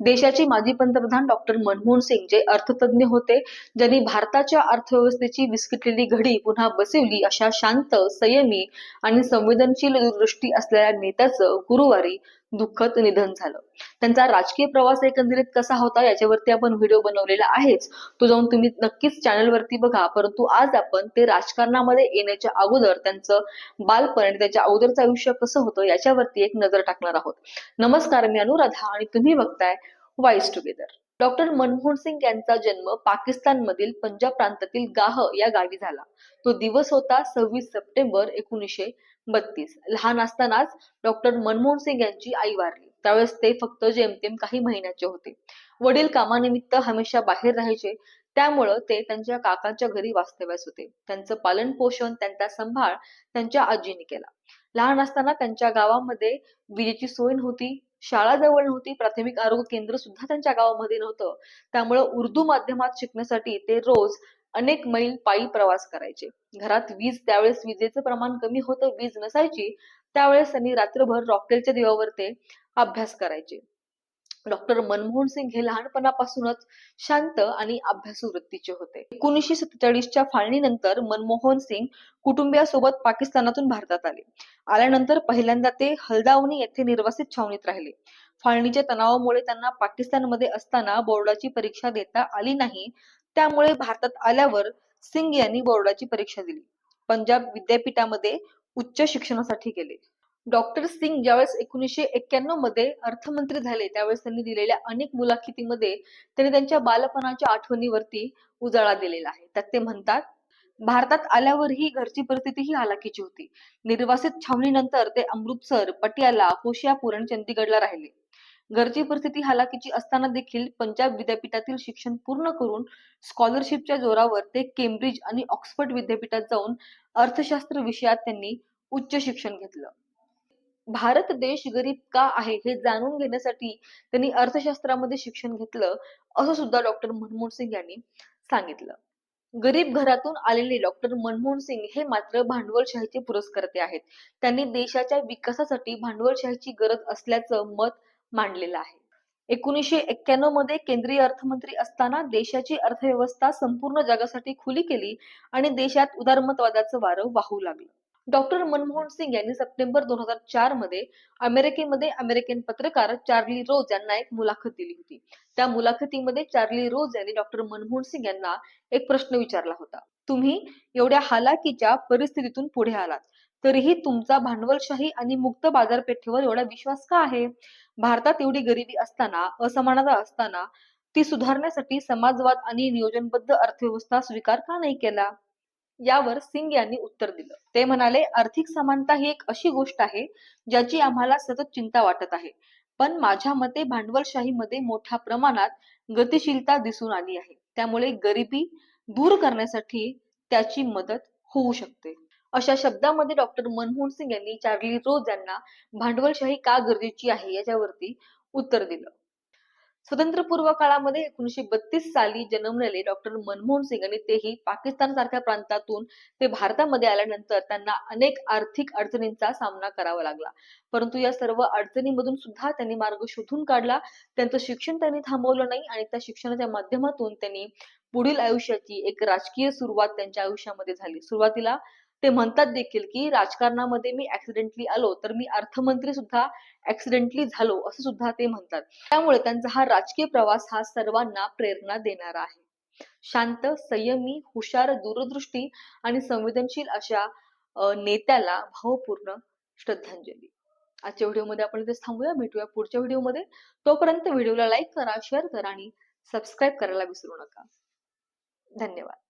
देशाचे माजी पंतप्रधान डॉक्टर मनमोहन सिंग जे अर्थतज्ञ होते ज्यांनी भारताच्या अर्थव्यवस्थेची विस्कटलेली घडी पुन्हा बसवली अशा शांत संयमी आणि संवेदनशील दूरदृष्टी असलेल्या नेत्याचं गुरुवारी दुःखद निधन झालं. त्यांचा राजकीय प्रवास एकंदरीत कसा होता याच्यावरती आपण व्हिडिओ बनवलेला आहेच. तो जाऊन तुम्ही नक्कीच चॅनलवरती बघा. परंतु आज आपण ते राजकारणामध्ये येण्याच्या अगोदर त्यांचं बालपण आणि त्याच्या अगोदरचं आयुष्य कसं होतं याच्यावरती एक नजर टाकणार आहोत. नमस्कार मी अनुराधा आणि तुम्ही बघताय vice together doctor Manmohan Singh यांचा जन्म पाकिस्तान मधील पंजाब प्रांतातील गाह या गावी झाला. तो दिवस होता सव्वीस सप्टेंबर एकोणीसशे बत्तीस. लहान असतानाच डॉक्टर मनमोहन सिंग यांची आई वारली. त्यावेळेस ते फक्त जेमतेम काही महिन्याचे होते. वडील कामानिमित्त हमेशा बाहेर राहायचे. त्यामुळं ते त्यांच्या काकांच्या घरी वास्तव्यास होते. त्यांचं पालन पोषण त्यांचा सांभाळ त्यांच्या आजीने केला. लहान असताना त्यांच्या गावामध्ये विजेची सोय नव्हती. शाळा जवळ नव्हती. प्राथमिक आरोग्य केंद्र सुद्धा त्यांच्या गावामध्ये नव्हतं. त्यामुळं उर्दू माध्यमात शिकण्यासाठी ते रोज अनेक मैल पायी प्रवास करायचे. घरात वीज त्यावेळेस विजेचं प्रमाण कमी होतं वीज नसायची त्यावेळेस त्यांनी रात्रभर रॉकेलच्या दिव्यावर ते अभ्यास करायचे. डॉक्टर मनमोहन सिंग हे लहानपणापासूनच शांत आणि अभ्यासू वृत्तीचे होते. एकोणीसशे सत्तेचाळीसच्या फाळणीनंतर मनमोहन सिंग कुटुंबियासोबत पाकिस्तानातून भारतात आले. आल्यानंतर पहिल्यांदा ते हलदावणी येथे निर्वासित छावणीत राहिले. फाळणीच्या तणावामुळे त्यांना पाकिस्तानमध्ये असताना बोर्डाची परीक्षा देता आली नाही त्यामुळे भारतात आल्यावर सिंग यांनी बोर्डाची परीक्षा दिली. पंजाब विद्यापीठामध्ये उच्च शिक्षणासाठी गेले. डॉक्टर सिंग ज्यावेळेस एकोणीसशे एक्क्याण्णवमध्ये अर्थमंत्री झाले त्यावेळेस त्यांनी दिलेल्या अनेक मुलाखतीमध्ये त्यांनी त्यांच्या बालपणाच्या आठवणीवरती उजाळा दिलेला आहे. त्यात ते म्हणतात भारतात आल्यावरही घरची परिस्थिती ही हालाकीची होती. निर्वासित छावणीनंतर ते अमृतसर पटियाला होशियापूर आणि चंदीगडला राहिले. घरची परिस्थिती हालाकीची असताना देखील पंजाब विद्यापीठातील शिक्षण पूर्ण करून स्कॉलरशिपच्या जोरावर ते केम्ब्रिज आणि ऑक्सफर्ड विद्यापीठात जाऊन अर्थशास्त्र विषयात त्यांनी उच्च शिक्षण घेतलं. भारत देश गरीब का आहे हे जाणून घेण्यासाठी त्यांनी अर्थशास्त्रामध्ये शिक्षण घेतलं असं सुद्धा डॉक्टर मनमोहन सिंग यांनी सांगितलं. गरीब घरातून आलेले डॉक्टर मनमोहन सिंग हे मात्र भांडवलशाहीचे पुरस्कर्ते आहेत. त्यांनी देशाच्या विकासासाठी भांडवलशाहीची गरज असल्याचं मत मांडलेलं आहे. एकोणीसशे एक्क्याण्णवमध्ये केंद्रीय अर्थमंत्री असताना देशाची अर्थव्यवस्था संपूर्ण जगासाठी खुली केली आणि देशात उदारमतवादाचं वारं वाहू लागलं. डॉक्टर मनमोहन सिंग यांनी सप्टेंबर दोन हजार चारमध्ये अमेरिकेमध्ये अमेरिकन पत्रकार चार्ली रोज यांना एक मुलाखत दिली होती. त्या मुलाखतीमध्ये चार्ली रोज यांनी डॉक्टर मनमोहन सिंग यांना एक प्रश्न विचारला होता. तुम्ही एवढ्या हालाकीच्या परिस्थितीतून पुढे आलात. तरीही तुमचा भांडवलशाही आणि मुक्त बाजारपेठेवर एवढा विश्वास का आहे? भारतात एवढी गरिबी असताना असमानता असताना ती सुधारण्यासाठी समाजवाद आणि नियोजनबद्ध अर्थव्यवस्था स्वीकार का नाही केला? यावर सिंग यांनी उत्तर दिलं. ते म्हणाले आर्थिक समानता ही एक अशी गोष्ट आहे ज्याची आम्हाला सतत चिंता वाटत आहे. पण माझ्या मते भांडवलशाहीमध्ये मोठ्या प्रमाणात गतिशीलता दिसून आली आहे. त्यामुळे गरिबी दूर करण्यासाठी त्याची मदत होऊ शकते. अशा शब्दामध्ये डॉक्टर मनमोहन सिंग यांनी चार्ली रोज यांना भांडवलशाही का गरजेची आहे याच्यावरती उत्तर दिलं. स्वतंत्रपूर्व काळामध्ये एकोणीशे बत्तीस साली जन्मलेले डॉक्टर मनमोहन सिंग आणि तेही पाकिस्तान सारख्या प्रांतातून ते भारतामध्ये आल्यानंतर त्यांना अनेक आर्थिक अडचणींचा सामना करावा लागला. परंतु या सर्व अडचणीमधून सुद्धा त्यांनी मार्ग शोधून काढला. त्यांचं शिक्षण त्यांनी थांबवलं नाही आणि त्या शिक्षणाच्या माध्यमातून त्यांनी पुढील आयुष्याची एक राजकीय सुरुवात त्यांच्या आयुष्यामध्ये झाली. सुरुवातीला ते म्हणतात देखील की राजकारणामध्ये मी ऍक्सिडेंटली आलो तर मी अर्थमंत्री सुद्धा ऍक्सिडेंटली झालो असं सुद्धा ते म्हणतात. त्यामुळे त्यांचा हा राजकीय प्रवास हा सर्वांना प्रेरणा देणारा आहे. शांत संयमी हुशार दूरदृष्टी आणि संवेदनशील अशा नेत्याला भावपूर्ण श्रद्धांजली. आजच्या व्हिडिओमध्ये आपण इथेच थांबूया. भेटूया पुढच्या व्हिडिओमध्ये. तोपर्यंत व्हिडिओला लाईक करा शेअर करा आणि सबस्क्राईब करायला विसरू नका. धन्यवाद.